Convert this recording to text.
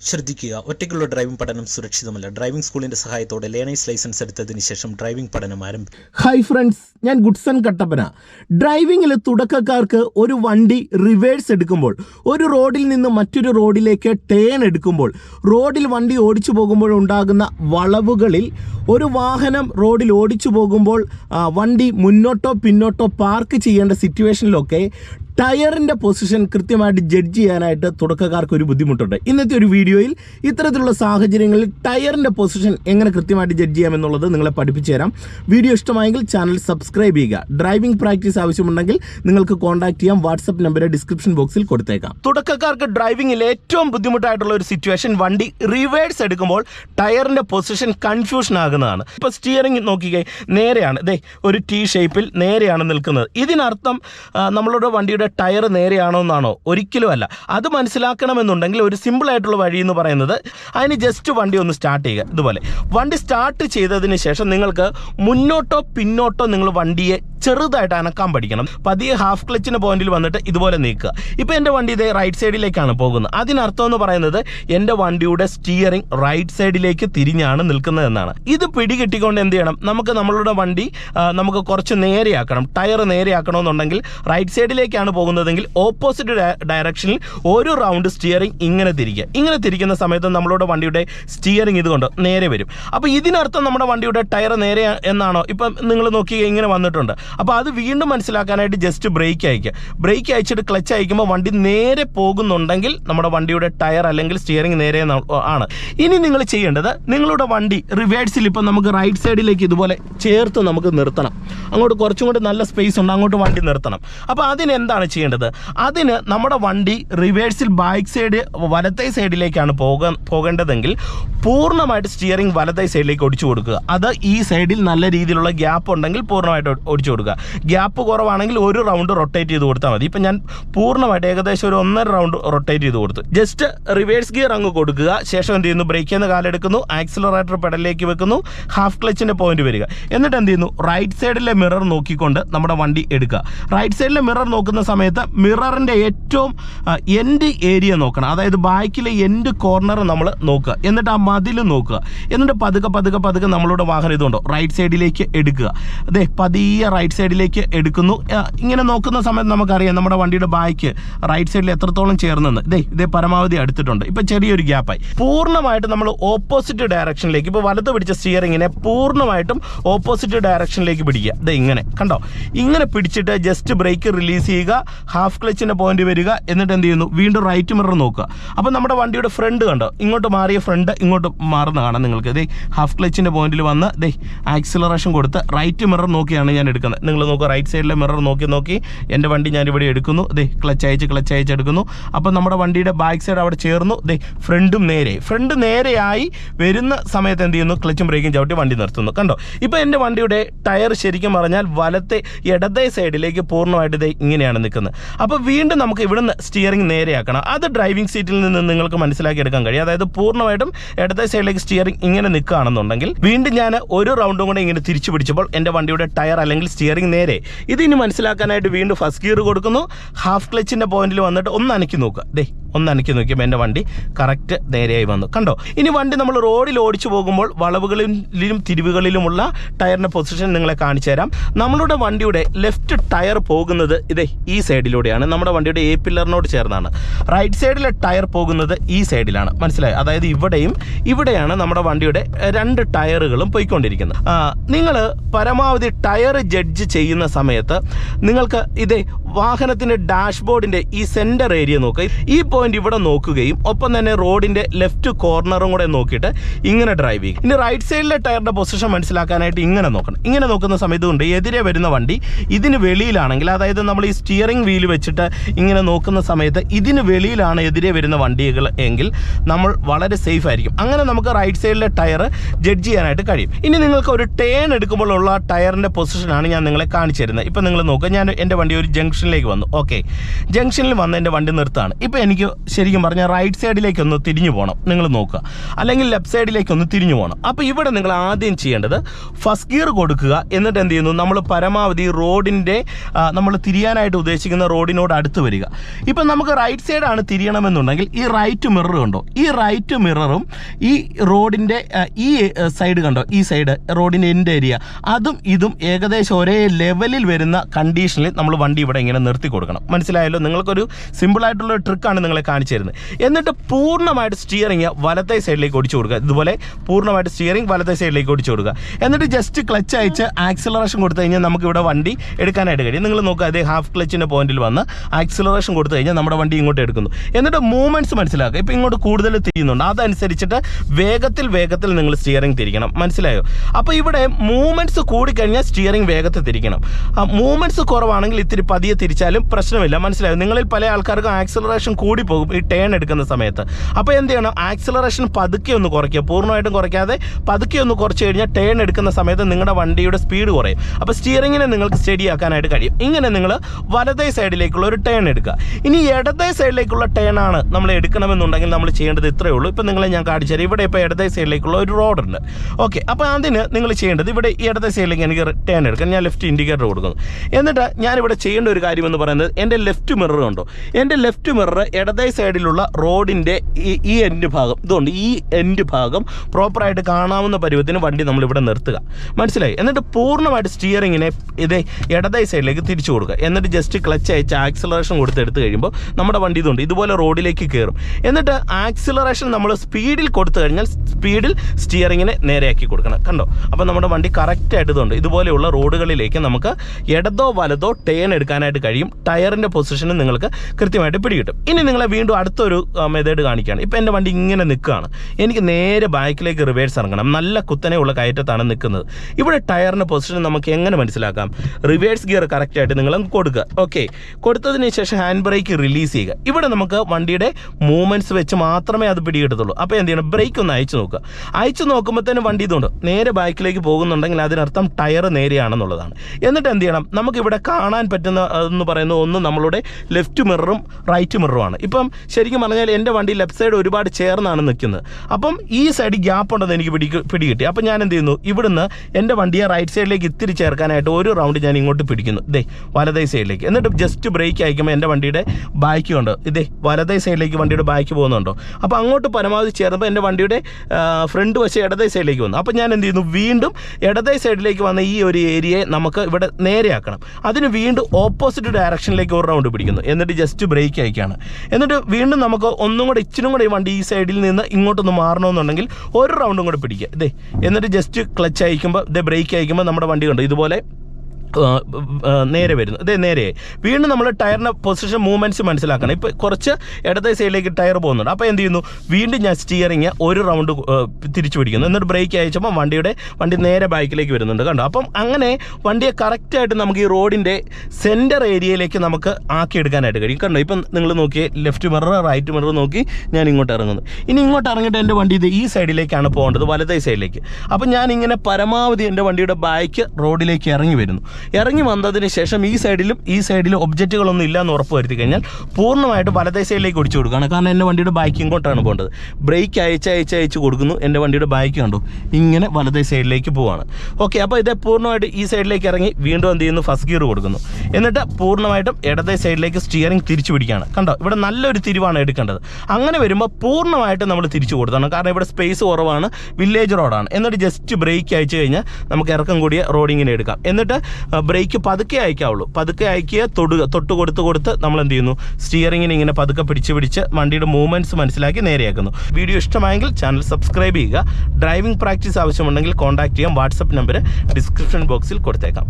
ശ്രദ്ധിക്കുക. ഒറ്റയ്ക്കുള്ള ഡ്രൈവിംഗ് പഠനം സുരക്ഷിതമല്ല. ഡ്രൈവിംഗ് സ്കൂളിന്റെ സഹായത്തോടെ ലേണേഴ്സ് ലൈസൻസ് എടുത്തതിന് ശേഷം ഡ്രൈവിംഗ് പഠനം ആരംഭിക്കും. ഹായ് ഫ്രണ്ട്സ് ഞാൻ ഗുഡ്സൺ കട്ടപ്പന. ഡ്രൈവിംഗിൽ തുടക്കക്കാർക്ക് ഒരു വണ്ടി റിവേഴ്സ് എടുക്കുമ്പോൾ ഒരു റോഡിൽ നിന്ന് മറ്റൊരു റോഡിലേക്ക് ടേൺ എടുക്കുമ്പോൾ റോഡിൽ വണ്ടി ഓടിച്ചു പോകുമ്പോൾ ഉണ്ടാകുന്ന വളവുകളിൽ ഒരു വാഹനം റോഡിൽ ഓടിച്ചു പോകുമ്പോൾ വണ്ടി മുന്നോട്ടോ പിന്നോട്ടോ പാർക്ക് ചെയ്യേണ്ട സിറ്റുവേഷനിലൊക്കെ ടയറിന്റെ പൊസിഷൻ കൃത്യമായിട്ട് ജഡ്ജ് ചെയ്യാനായിട്ട് തുടക്കക്കാർക്ക് ഒരു ബുദ്ധിമുട്ടുണ്ട്. ഇന്നത്തെ ഒരു വീഡിയോയിൽ ഇത്തരത്തിലുള്ള സാഹചര്യങ്ങളിൽ ടയറിന്റെ പൊസിഷൻ എങ്ങനെ കൃത്യമായിട്ട് ജഡ്ജ് ചെയ്യാമെന്നുള്ളത് നിങ്ങളെ പഠിപ്പിച്ചു തരാം. വീഡിയോ ഇഷ്ടമായെങ്കിൽ ചാനൽ സബ്സ്ക്രൈബ് ചെയ്യുക. ഡ്രൈവിംഗ് പ്രാക്ടീസ് ആവശ്യമുണ്ടെങ്കിൽ നിങ്ങൾക്ക് കോൺടാക്ട് ചെയ്യാം. വാട്സപ്പ് നമ്പർ ഡിസ്ക്രിപ്ഷൻ ബോക്സിൽ കൊടുത്തേക്കാം. തുടക്കക്കാർക്ക് ഡ്രൈവിംഗിൽ ഏറ്റവും ബുദ്ധിമുട്ടായിട്ടുള്ള ഒരു സിറ്റുവേഷൻ വണ്ടി റിവേഴ്സ് എടുക്കുമ്പോൾ ടയറിന്റെ പൊസിഷൻ കൺഫ്യൂഷൻ ആകുന്നതാണ്. ഇപ്പോൾ സ്റ്റിയറിംഗ് നോക്കിക്കേ നേരെയാണ്. ദേ ഒരു ടി ഷേപ്പിൽ നേരെയാണ് നിൽക്കുന്നത്. ഇതിനർത്ഥം നമ്മളുടെ വണ്ടിയുടെ ടയർ നേരെയാണോ എന്നാണോ? ഒരിക്കലും അല്ല. അത് മനസ്സിലാക്കണമെന്നുണ്ടെങ്കിൽ ഒരു സിമ്പിൾ ആയിട്ടുള്ള വഴി എന്ന് പറയുന്നത് അതിന് ജസ്റ്റ് വണ്ടി ഒന്ന് സ്റ്റാർട്ട് ചെയ്യുക. ഇതുപോലെ. വണ്ടി സ്റ്റാർട്ട് ചെയ്തതിന് ശേഷം നിങ്ങൾക്ക് മുന്നോട്ടോ പിന്നോട്ടോ നിങ്ങൾ വണ്ടിയെ ചെറുതായിട്ട് അനക്കാൻ പഠിക്കണം. പതിയെ ഹാഫ് ക്ലച്ചിന് പോയിന്റിൽ വന്നിട്ട് ഇതുപോലെ നീക്കുക. ഇപ്പോൾ എന്റെ വണ്ടി ഇതേ റൈറ്റ് സൈഡിലേക്കാണ് പോകുന്നത്. അതിനർത്ഥം എന്ന് പറയുന്നത് എന്റെ വണ്ടിയുടെ സ്റ്റിയറിംഗ് റൈറ്റ് സൈഡിലേക്ക് തിരിഞ്ഞാണ് നിൽക്കുന്നത് എന്നാണ്. ഇത് പിടികിട്ടിക്കൊണ്ട് എന്ത് ചെയ്യണം? നമുക്ക് നമ്മളുടെ വണ്ടി നമുക്ക് കുറച്ച് നേരെയാക്കണം. ടയർ നേരെയാക്കണമെന്നുണ്ടെങ്കിൽ റൈറ്റ് സൈഡിലേക്കാണ് പോകുന്നതെങ്കിൽ ഓപ്പോസിറ്റ് ഡയറക്ഷനിൽ ഒരു റൗണ്ട് സ്റ്റിയറിംഗ് ഇങ്ങനെ തിരിക്കുക. ഇങ്ങനെ തിരിക്കുന്ന സമയത്ത് നമ്മളുടെ വണ്ടിയുടെ സ്റ്റിയറിംഗ് ഇതുകൊണ്ട് നേരെ വരും. അപ്പോൾ ഇതിനർത്ഥം നമ്മുടെ വണ്ടിയുടെ ടയർ നേരെ എന്നാണോ? ഇപ്പം നിങ്ങൾ നോക്കി ഇങ്ങനെ വന്നിട്ടുണ്ട്. അപ്പോൾ അത് വീണ്ടും മനസ്സിലാക്കാനായിട്ട് ജസ്റ്റ് ബ്രേക്ക് അയക്കുക ബ്രേക്ക് അയച്ചിട്ട് ക്ലച്ച് അയക്കുമ്പോൾ വണ്ടി നേരെ പോകുന്നുണ്ടെങ്കിൽ നമ്മുടെ വണ്ടിയുടെ ടയർ അല്ലെങ്കിൽ സ്റ്റിയറിംഗ് നേരെ ആണ്. ഇനി നിങ്ങൾ ചെയ്യേണ്ടത് നിങ്ങളുടെ വണ്ടി റിവേഴ്സിൽ ഇപ്പം നമുക്ക് റൈറ്റ് സൈഡിലേക്ക് ഇതുപോലെ ചേർത്ത് നമുക്ക് നിർത്തണം. അങ്ങോട്ട് കുറച്ചും കൂടി നല്ല സ്പേസ് ഉണ്ട് അങ്ങോട്ട് വണ്ടി നിർത്തണം. അപ്പോൾ അതിന് എന്താണ് ചെയ്യേണ്ടത്? അതിന് നമ്മുടെ വണ്ടി റിവേഴ്സിൽ ബാക്ക് സൈഡ് വലത്തെ സൈഡിലേക്കാണ് പോക പോകേണ്ടതെങ്കിൽ പൂർണമായിട്ട് സ്റ്റിയറിംഗ് വലത്തെ സൈഡിലേക്ക് ഒടിച്ചു കൊടുക്കുക. അത് ഈ സൈഡിൽ നല്ല രീതിയിലുള്ള ഗ്യാപ്പ് ഉണ്ടെങ്കിൽ പൂർണമായിട്ട് ഒടിച്ചു കൊടുക്കുക. ഗ്യാപ്പ് കുറവാണെങ്കിൽ ഒരു റൗണ്ട് റൊട്ടേറ്റ് ചെയ്ത് കൊടുത്താൽ മതി. ഇപ്പം ഞാൻ പൂർണമായിട്ട് ഏകദേശം ഒരു ഒന്നര റൗണ്ട് റൊട്ടേറ്റ് ചെയ്ത് കൊടുത്തു. ജസ്റ്റ് റിവേഴ്സ് ഗിയർ അങ്ങ് കൊടുക്കുക. ശേഷം എന്ത് ചെയ്യുന്നു? ബ്രേക്ക് ചെയ്യുന്ന കാലെടുക്കുന്നു ആക്സിലറേറ്റർ പെഡലിലേക്ക് വെക്കുന്നു. ഹാഫ് ക്ലച്ചിന്റെ പോയിന്റ് വരിക. എന്നിട്ട് എന്ത് ചെയ്യുന്നു? റൈറ്റ് സൈഡിലെ മിറർ നോക്കിക്കൊണ്ട് നമ്മുടെ വണ്ടി എടുക്കുക. റൈറ്റ് സൈഡിലെ മിറർ നോക്കുന്ന സമയത്ത് മിററിന്റെ ഏറ്റവും എൻഡ് ഏരിയ നോക്കണം. അതായത് ബാക്കിലെ എൻഡ് കോർണർ നമ്മൾ നോക്കുക. എന്നിട്ട് ആ മതിൽ നോക്കുക. എന്നിട്ട് പതുക്കെ പതുക്കെ പതുക്കെ നമ്മളുടെ വാഹനം ഇതുണ്ടോ? റൈറ്റ് സൈഡിലേക്ക് എടുക്കുക. അതെ പതിയെ റൈറ്റ് സൈഡിലേക്ക് എടുക്കുന്നു. ഇങ്ങനെ നോക്കുന്ന സമയത്ത് നമുക്കറിയാം നമ്മുടെ വണ്ടിയുടെ ബാക്ക് റൈറ്റ് സൈഡിൽ എത്രത്തോളം ചേർന്നെന്ന്. ഇതേ ഇതേ പരമാവധി അടുത്തിട്ടുണ്ട്. ഇപ്പം ചെറിയൊരു ഗ്യാപ്പായി പൂർണമായിട്ട് നമ്മൾ ഓപ്പോസിറ്റ് ഡയറക്ഷനിലേക്ക് ഇപ്പോൾ വലത് പിടിച്ച സ്റ്റിയറിങ്ങിനെ പൂർണമായിട്ടും ഓപ്പോസിറ്റ് ഡയറക്ഷനിലേക്ക് പിടിക്കുക. ഇതേ ഇങ്ങനെ. കണ്ടോ? ഇങ്ങനെ പിടിച്ചിട്ട് ജസ്റ്റ് ബ്രേക്ക് റിലീസ് ചെയ്യുക ഹാഫ് ക്ലച്ചിന്റെ പോയിന്റ് വരിക എന്നിട്ട് എന്ത് ചെയ്യുന്നു? വീണ്ടും റൈറ്റ് മിറർ നോക്കുക. അപ്പോൾ നമ്മുടെ വണ്ടിയുടെ ഫ്രണ്ട് കണ്ടോ? ഇങ്ങോട്ട് മാറിയ ഫ്രണ്ട് ഇങ്ങോട്ട് മാറുന്ന കാണാം നിങ്ങൾക്ക്. ഇതേ ഹാഫ് ക്ലച്ചിന്റെ പോയിന്റിൽ വന്ന് ദേ ആക്സിലറേഷൻ കൊടുത്ത് റൈറ്റ് മിറർ നോക്കിയാണ് ഞാൻ എടുക്കുന്നത്. നിങ്ങൾ നോക്കുക റൈറ്റ് സൈഡിലെ മിറർ നോക്കി നോക്കി എന്റെ വണ്ടി ഞാൻ ഇവിടെ എടുക്കുന്നു. ദേ ക്ലച്ച് അയച്ച് ക്ലച്ച് അയച്ച് എടുക്കുന്നു. അപ്പം നമ്മുടെ വണ്ടിയുടെ ബാക്ക് സൈഡ് അവിടെ ചേർന്നു. ദേ ഫ്രണ്ടും നേരെ. ഫ്രണ്ട് നേരെയായി വരുന്ന സമയത്ത് എന്ത് ചെയ്യുന്നു? ക്ലച്ചും ബ്രേക്കും ചവിട്ടി വണ്ടി നിർത്തുന്നു. കണ്ടോ? ഇപ്പോൾ എന്റെ വണ്ടിയുടെ ടയർ ശരിക്കും പറഞ്ഞാൽ വലത്തെ ഇടത്തെ സൈഡിലേക്ക് പൂർണമായിട്ട് ദേ ഇങ്ങനെയാണ് നിൽക്കുന്നത്. അപ്പോൾ വീണ്ടും നമുക്ക് ഇവിടുന്ന് സ്റ്റിയറിംഗ് നേരെയാക്കണം. അത് ഡ്രൈവിംഗ് സീറ്റിൽ നിന്ന് നിങ്ങൾക്ക് മനസ്സിലാക്കി എടുക്കാൻ കഴിയും. അതായത് പൂർണമായിട്ടും ഇടത്തെ സൈഡിലേക്ക് സ്റ്റിയറിംഗ് ഇങ്ങനെ നിൽക്കുകയാണെന്നുണ്ടെങ്കിൽ വീണ്ടും ഞാൻ ഒരു റൗണ്ടും കൂടെ ഇങ്ങനെ തിരിച്ചു പിടിച്ചപ്പോൾ എന്റെ വണ്ടിയുടെ ടയർ അല്ലെങ്കിൽ സ്റ്റിയറിംഗ് നേരെ. ഇത് ഇനി മനസ്സിലാക്കാനായിട്ട് വീണ്ടും ഫസ്റ്റ് ഗിയർ കൊടുക്കുന്നു. ഹാഫ് ക്ലച്ചിന്റെ പോയിന്റിൽ വന്നിട്ട് ഒന്ന് അനക്കി നോക്കുക. ദേ ഒന്ന് അനക്കി നോക്കിയപ്പോൾ എന്റെ വണ്ടി കറക്റ്റ് നേരെയായി വന്നു. കണ്ടോ? ഇനി വണ്ടി നമ്മൾ റോഡിൽ ഓടിച്ചു പോകുമ്പോൾ വളവുകളിലും തിരിവുകളിലുമുള്ള ടയറിന്റെ പൊസിഷൻ നിങ്ങളെ കാണിച്ചു തരാം. നമ്മളുടെ വണ്ടിയുടെ ലെഫ്റ്റ് ടയർ പോകുന്നത് ഇതേ ഈ സൈഡിലൂടെയാണ്. നമ്മുടെ വണ്ടിയുടെ എ പില്ലറിനോട് ചേർന്നാണ്. റൈറ്റ് സൈഡിലെ ടയർ പോകുന്നത് ഈ സൈഡിലാണ്. മനസ്സിലായി? അതായത് ഇവിടെയും ഇവിടെയാണ് നമ്മുടെ വണ്ടിയുടെ രണ്ട് ടയറുകളും പോയിക്കൊണ്ടിരിക്കുന്നത്. നിങ്ങൾ പരമാവധി ടയർ ജഡ്ജ് ചെയ്യുന്ന സമയത്ത് നിങ്ങൾക്ക് ഇതേ വാഹനത്തിന്റെ ഡാഷ്ബോർഡിന്റെ ഈ സെന്റർ ഏരിയ നോക്കുക ഈ പോയിന്റ് ഇവിടെ നോക്കുകയും ഒപ്പം തന്നെ റോഡിന്റെ ലെഫ്റ്റ് കോർണറും കൂടെ നോക്കിയിട്ട് ഇങ്ങനെ ഡ്രൈവ് ചെയ്യും. ഇനി റൈറ്റ് സൈഡിലെ ടയറിന്റെ പൊസിഷൻ മനസ്സിലാക്കാനായിട്ട് ഇങ്ങനെ നോക്കണം. ഇങ്ങനെ നോക്കുന്ന സമയത്ത് കൊണ്ട് എതിരെ വരുന്ന വണ്ടി ഇതിന് വെളിയിലാണെങ്കിൽ അതായത് നമ്മൾ ഈ സ്റ്റിയറിംഗ് വീൽ വെച്ചിട്ട് ഇങ്ങനെ നോക്കുന്ന സമയത്ത് ഇതിന് വെളിയിലാണ് എതിരെ വരുന്ന വണ്ടികൾ എങ്കിൽ നമ്മൾ വളരെ സേഫ് ആയിരിക്കും. അങ്ങനെ നമുക്ക് റൈറ്റ് സൈഡിലെ ടയർ ജഡ്ജ് ചെയ്യാനായിട്ട് കഴിയും. ഇനി നിങ്ങൾക്ക് ഒരു ടേൺ എടുക്കുമ്പോഴുള്ള ടയറിന്റെ പൊസിഷനാണ് ഞാൻ നിങ്ങളെ കാണിച്ചു തരുന്നത്. ഇപ്പം നിങ്ങൾ നോക്കുക ഞാൻ എന്റെ വണ്ടി ഒരു ജംഗ്ഷനിലേക്ക് വന്നു. ഓക്കെ ജംഗ്ഷനിൽ വന്ന് എന്റെ വണ്ടി നിർത്താണ് ഇപ്പൊ എനിക്ക് ശരിക്കും പറഞ്ഞാൽ റൈറ്റ് സൈഡിലേക്ക് ഒന്ന് തിരിഞ്ഞു പോകണം നിങ്ങൾ നോക്കുക. അല്ലെങ്കിൽ ലെഫ്റ്റ് സൈഡിലേക്ക് ഒന്ന് തിരിഞ്ഞു പോകണം അപ്പോൾ ഇവിടെ നിങ്ങൾ ആദ്യം ചെയ്യേണ്ടത് ഫസ്റ്റ് ഗിയർ കൊടുക്കുക. എന്നിട്ട് എന്ത് ചെയ്യുന്നു? നമ്മൾ പരമാവധി റോഡിന്റെ നമ്മൾ തിരിയാനായിട്ട് ഉദ്ദേശിക്കുന്ന റോഡിനോട് അടുത്ത് വരിക. ഇപ്പം നമുക്ക് റൈറ്റ് സൈഡാണ് തിരിയണമെന്നുണ്ടെങ്കിൽ ഈ റൈറ്റ് മിറർ കണ്ടോ? ഈ റൈറ്റ് മിററും ഈ റോഡിന്റെ ഈ സൈഡ് കണ്ടോ? ഈ സൈഡ് റോഡിന്റെ എന്റെ ഏരിയ അതും ഇതും ഏകദേശം ഒരേ ലെവലിൽ വരുന്ന കണ്ടീഷനിൽ നമ്മൾ വണ്ടി ഇവിടെ ഇങ്ങനെ നിർത്തി കൊടുക്കണം. മനസ്സിലായല്ലോ? നിങ്ങൾക്കൊരു സിമ്പിളായിട്ടുള്ള ട്രിക്കാണ് നിങ്ങളെ കാണിച്ചു തരുന്നത്. എന്നിട്ട് പൂർണമായിട്ട് സ്റ്റിയറിങ് വലത്തെ സൈഡിലേക്ക് ഓടിച്ചു കൊടുക്കുക. ഇതുപോലെ പൂർണമായിട്ട് സ്റ്റിയറിംഗ് വലത്തെ സൈഡിലേക്ക് ഓടിച്ചു കൊടുക്കുക. എന്നിട്ട് ജസ്റ്റ് ക്ലച്ച് അയച്ച് ആക്സിലറേഷൻ കൊടുത്തു കഴിഞ്ഞാൽ നമുക്ക് ഇവിടെ വണ്ടി എടുക്കാനായിട്ട് കഴിയും. നിങ്ങൾ നോക്കുക അതേ ഹാഫ് ക്ലച്ചിന്റെ പോയിന്റിൽ വന്ന് ആക്സിലറേഷൻ കൊടുത്തു കഴിഞ്ഞാൽ നമ്മുടെ വണ്ടി ഇങ്ങോട്ട് എടുക്കുന്നു. എന്നിട്ട് മൂവ്മെന്റ്സ് മനസ്സിലാക്കുക. ഇപ്പോൾ ഇങ്ങോട്ട് കൂടുതൽ തിരിയുന്നുണ്ട്. അതനുസരിച്ചിട്ട് വേഗത്തിൽ വേഗത്തിൽ നിങ്ങൾ സ്റ്റിയറിംഗ് തിരിക്കണം. മനസ്സിലായോ? അപ്പോൾ ഇവിടെ മൂവ്മെന്റ്സ് കൂടിക്കഴിഞ്ഞാൽ സ്റ്റിയറിംഗ് വേഗത്തിൽ തിരിക്കണം. മൂവ്മെന്റ്സ് കുറവാണെങ്കിൽ ഇത്തിരി പതിയെ തിരിച്ചാലും പ്രശ്നമില്ല. മനസ്സിലായോ? നിങ്ങളിൽ പല ആൾക്കാർക്കും ആക്സിലറേഷൻ കൂടി പോകും ഈ ടേൺ എടുക്കുന്ന സമയത്ത്. അപ്പോൾ എന്ത് ചെയ്യണം? ആക്സിലറേഷൻ പതുക്കെ ഒന്ന് കുറയ്ക്കുക. പൂർണമായിട്ടും കുറയ്ക്കാതെ പതുക്കെ ഒന്ന് കുറച്ച് കഴിഞ്ഞാൽ ടേൺ എടുക്കുന്ന സമയത്ത് നിങ്ങളുടെ വണ്ടിയുടെ സ്പീഡ് കുറയും. അപ്പോൾ സ്റ്റിയറിങ്ങിനെ നിങ്ങൾക്ക് സ്റ്റഡി ആക്കാനായിട്ട് കഴിയും. ഇങ്ങനെ നിങ്ങൾ വലതേ സൈഡിലേക്കുള്ള ഒരു ടേൺ എടുക്കുക. ഇനി ഇടതേ സൈഡിലേക്കുള്ള ടേൺ ആണ് നമ്മൾ എടുക്കണമെന്നുണ്ടെങ്കിൽ നമ്മൾ ചെയ്യേണ്ടത് ഇത്രയേ ഉള്ളൂ. ഇപ്പോൾ നിങ്ങളെ ഞാൻ കാണിച്ചു തരാം. ഇവിടെ ഇപ്പോൾ ഇടതേ സൈഡിലേക്കുള്ള ഒരു റോഡുണ്ട് ഓക്കെ അപ്പോൾ അതിന് നിങ്ങൾ ചെയ്യേണ്ടത് ഇവിടെ ഇടതേ സൈഡിലേക്ക് എനിക്ക് ടേൺ എടുക്കാം ഞാൻ ലെഫ്റ്റ് ഇൻഡിക്കേറ്റർ കൊടുക്കുന്നു. എന്നിട്ട് ഞാനിവിടെ ചെയ്യേണ്ട ഒരു കാര്യം എന്ന് പറയുന്നത് എന്റെ ലെഫ്റ്റ് മിറർ ഉണ്ടോ എന്റെ ലെഫ്റ്റ് മിറർ ഇടതേ സൈഡിലുള്ള റോഡിന്റെ ഈ എൻഡ് ഭാഗം ഇതുകൊണ്ട് ഈ എൻഡ് ഭാഗം പ്രോപ്പറായിട്ട് കാണാവുന്ന പരുവത്തിന് വണ്ടി നമ്മളിവിടെ നിർത്തുക. മനസ്സിലായി? എന്നിട്ട് പൂർണമായിട്ട് സ്റ്റിയറിങ്ങിനെ ഇതേ ഇടതേ സൈഡിലേക്ക് തിരിച്ചു കൊടുക്കുക. എന്നിട്ട് ജസ്റ്റ് ക്ലച്ച് അയച്ച് ആക്സിലറേഷൻ കൊടുത്ത് എടുത്തു കഴിയുമ്പോൾ നമ്മുടെ വണ്ടി ഇതുണ്ട്. ഇതുപോലെ റോഡിലേക്ക് കയറും. എന്നിട്ട് ആക്സിലറേഷൻ നമ്മൾ സ്പീഡിൽ കൊടുത്തു കഴിഞ്ഞാൽ സ്പീഡിൽ സ്റ്റിയറിങ്ങിനെ നേരെയാക്കി കൊടുക്കണം. കണ്ടോ? അപ്പോൾ നമ്മുടെ വണ്ടി കറക്റ്റായിട്ട് ഇതുണ്ട്. ഇതുപോലെയുള്ള റോഡുകളിലേക്ക് നമുക്ക് ഇടതോ വലതോ ടേൺ എടുക്കാനായിട്ട് കഴിയും. ടയറിന്റെ പൊസിഷനും നിങ്ങൾക്ക് കൃത്യമായിട്ട് പിടികിട്ടും. ഇനി നിങ്ങളെ വീണ്ടും അടുത്തൊരു മെതേഡ് കാണിക്കുകയാണ്. ഇപ്പോൾ എന്റെ വണ്ടി ഇങ്ങനെ നിൽക്കുകയാണ്. എനിക്ക് നേരെ ബാക്കിലേക്ക് റിവേഴ്സ് ഇറങ്ങണം. നല്ല കുത്തനെയുള്ള കയറ്റത്താണ് നിൽക്കുന്നത്. ഇവിടെ ടയറിന്റെ പൊസിഷൻ നമുക്ക് എങ്ങനെ മനസ്സിലാക്കാം? റിവേഴ്സ് ഗിയർ കറക്റ്റായിട്ട് നിങ്ങൾ കൊടുക്കുക. ഓക്കെ കൊടുത്തതിന് ശേഷം ഹാൻഡ് ബ്രേക്ക് റിലീസ് ചെയ്യുക. ഇവിടെ നമുക്ക് വണ്ടിയുടെ മൂവ്മെന്റ്സ് വെച്ച് മാത്രമേ അത് പിടികിട്ടത്തുള്ളൂ. അപ്പോൾ എന്ത് ചെയ്യണം? ബ്രേക്ക് ഒന്ന് അയച്ചു നോക്കുക. അയച്ചു തന്നെ വണ്ടി ഇതുണ്ട്. നേരെ ബാക്കിലേക്ക് പോകുന്നുണ്ടെങ്കിൽ അതിനർത്ഥം ടയർ നേരെയാണെന്നുള്ളതാണ്. എന്നിട്ട് എന്ത് ചെയ്യണം? നമുക്കിവിടെ കാണാൻ പറ്റുന്ന എന്ന് പറയുന്ന ഒന്ന് നമ്മളുടെ ലെഫ്റ്റ് മിററും റൈറ്റ് മിററുമാണ് ഇപ്പം ശരിക്കും പറഞ്ഞാൽ എന്റെ വണ്ടി ലെഫ്റ്റ് സൈഡ് ഒരുപാട് ചേർന്നാണ് നിൽക്കുന്നത്. അപ്പം ഈ സൈഡ് ഗ്യാപ്പ് ഉണ്ടെന്ന് എനിക്ക് പിടി പിടികിട്ടി. അപ്പം ഞാൻ എന്ത് ചെയ്യുന്നു? ഇവിടുന്ന് എന്റെ വണ്ടിയെ റൈറ്റ് സൈഡിലേക്ക് ഇത്തിരി ചേർക്കാനായിട്ട് ഒരു റൗണ്ട് ഞാൻ ഇങ്ങോട്ട് പിടിക്കുന്നു. ഇതേ വലതേ സൈഡിലേക്ക് എന്നിട്ട് ജസ്റ്റ് ബ്രേക്ക് അയക്കുമ്പോൾ എന്റെ വണ്ടിയുടെ ബാക്ക് ഉണ്ട്. ഇതേ വലതേ സൈഡിലേക്ക് വണ്ടിയുടെ ബാക്ക് പോകുന്നുണ്ടോ? അപ്പോൾ അങ്ങോട്ട് പരമാവധി ചേർന്നപ്പോൾ എന്റെ വണ്ടിയുടെ ഫ്രണ്ട് വശം ഇടതേ സൈഡിലേക്ക് വന്നു. അപ്പോൾ ഞാൻ എന്ത് ചെയ്യുന്നു? വീണ്ടും ഇടതേ സൈഡിലേക്ക് വന്ന ഈ ഒരു ഏരിയയെ നമുക്ക് ഇവിടെ നേരെയാക്കണം. അതിന് വീണ്ടും ഓപ്പോസിറ്റ് ഡയറക്ഷനിലേക്ക് ഒരു റൗണ്ട് പിടിക്കുന്നു. എന്നിട്ട് ജസ്റ്റ് ബ്രേക്ക് അയക്കുകയാണ്. എന്നിട്ട് വീണ്ടും നമുക്ക് ഒന്നും കൂടെ ഇച്ചിരും കൂടെ ഈ വണ്ടി ഈ സൈഡിൽ നിന്ന് ഇങ്ങോട്ടൊന്ന് മാറണമെന്നുണ്ടെങ്കിൽ ഒരു റൗണ്ടും കൂടെ പിടിക്കുക. ഇതേ എന്നിട്ട് ജസ്റ്റ് ക്ലച്ച് അയക്കുമ്പോൾ ഇതേ ബ്രേക്ക് അയക്കുമ്പോൾ നമ്മുടെ വണ്ടി കണ്ടു? ഇതുപോലെ നേരെ വരുന്നു. ഇതേ നേരെ. വീണ്ടും നമ്മൾ ടയറിന്റെ പൊസിഷൻ മൂവ്മെന്റ്സ് മനസ്സിലാക്കണം. ഇപ്പോൾ കുറച്ച് ഇടത്തെ സൈഡിലേക്ക് ടയർ പോകുന്നുണ്ട്. അപ്പോൾ എന്ത് ചെയ്യുന്നു? വീണ്ടും ഞാൻ സ്റ്റിയറിങ് ഒരു റൗണ്ട് തിരിച്ചു പിടിക്കുന്നു. എന്നിട്ട് ബ്രേക്ക് അയച്ചപ്പോൾ വണ്ടിയുടെ വണ്ടി നേരെ ബൈക്കിലേക്ക് വരുന്നുണ്ട്. കണ്ടോ? അപ്പം അങ്ങനെ വണ്ടിയെ കറക്റ്റായിട്ട് നമുക്ക് ഈ റോഡിന്റെ സെന്റർ ഏരിയയിലേക്ക് നമുക്ക് ആക്കിയെടുക്കാനായിട്ട് കഴിയും. കണ്ടോ? ഇപ്പം നിങ്ങൾ നോക്കി ലെഫ്റ്റ് മിറർ റൈറ്റ് മിറർ നോക്കി ഞാൻ ഇങ്ങോട്ട് ഇറങ്ങുന്നു. ഇനി ഇങ്ങോട്ട് ഇറങ്ങിയിട്ട് എന്റെ വണ്ടി ഇത് ഈ സൈഡിലേക്കാണ് പോകേണ്ടത് വലതേ സൈഡിലേക്ക് അപ്പം ഞാൻ ഇങ്ങനെ പരമാവധി എന്റെ വണ്ടിയുടെ ബാക്ക് റോഡിലേക്ക് ഇറങ്ങി വരുന്നു. ഇറങ്ങി വന്നതിന് ശേഷം ഈ സൈഡിലും ഈ സൈഡിലും ഒബ്ജക്റ്റുകളൊന്നും ഇല്ല എന്ന് ഉറപ്പ് വരുത്തി കഴിഞ്ഞാൽ പൂർണമായിട്ട് വലതേ സൈഡിലേക്ക് ഒടിച്ചു കൊടുക്കുകയാണ്. കാരണം എന്റെ വണ്ടിയുടെ ബാക്ക് ഇങ്ങോട്ടാണ് പോകേണ്ടത്. ബ്രേക്ക് അയച്ച് അയച്ച് അയച്ച് കൊടുക്കുന്നു. എന്റെ വണ്ടിയുടെ ബാക്ക് കണ്ടു. ഇങ്ങനെ വലതേ സൈഡിലേക്ക് പോവാണ്. ഓക്കെ അപ്പോൾ ഇതേ പൂർണമായിട്ട് ഈ സൈഡിലേക്ക് ഇറങ്ങി വീണ്ടും എന്ത് ചെയ്യുന്നു? ഫസ്റ്റ് ഗിയർ കൊടുക്കുന്നു. എന്നിട്ട് പൂർണമായിട്ടും ഇടതേ സൈഡിലേക്ക് സ്റ്റിയറിംഗ് തിരിച്ചു പിടിക്കുകയാണ്. കണ്ടോ? ഇവിടെ നല്ലൊരു തിരിവാണ് എടുക്കേണ്ടത്. അങ്ങനെ വരുമ്പോൾ പൂർണമായിട്ടും നമ്മൾ തിരിച്ചു കൊടുക്കണം. കാരണം ഇവിടെ സ്പേസ് കുറവാണ്. വില്ലേജ് റോഡാണ് എന്നിട്ട് ജസ്റ്റ് ബ്രേക്ക് അയച്ചു കഴിഞ്ഞാൽ നമുക്ക് ഇറക്കം കൂടിയ റോഡിങ്ങിനെ എടുക്കാം. എന്നിട്ട് ബ്രേക്ക് പതുക്കെ അയക്കാവുള്ളൂ. പതുക്കെ അയക്കുക തൊടുക തൊട്ട് കൊടുത്ത് കൊടുത്ത് നമ്മൾ എന്ത് ചെയ്യുന്നു? സ്റ്റിയറിങ്ങിനെ ഇങ്ങനെ പതുക്കെ പിടിച്ച് പിടിച്ച് വണ്ടിയുടെ മൂവ്മെന്റ്സ് മനസ്സിലാക്കി നേരെയാക്കുന്നു. വീഡിയോ ഇഷ്ടമായെങ്കിൽ ചാനൽ സബ്സ്ക്രൈബ് ചെയ്യുക. ഡ്രൈവിംഗ് പ്രാക്ടീസ് ആവശ്യമുണ്ടെങ്കിൽ കോൺടാക്ട് ചെയ്യാം. വാട്സപ്പ് നമ്പർ ഡിസ്ക്രിപ്ഷൻ ബോക്സിൽ കൊടുത്തേക്കാം.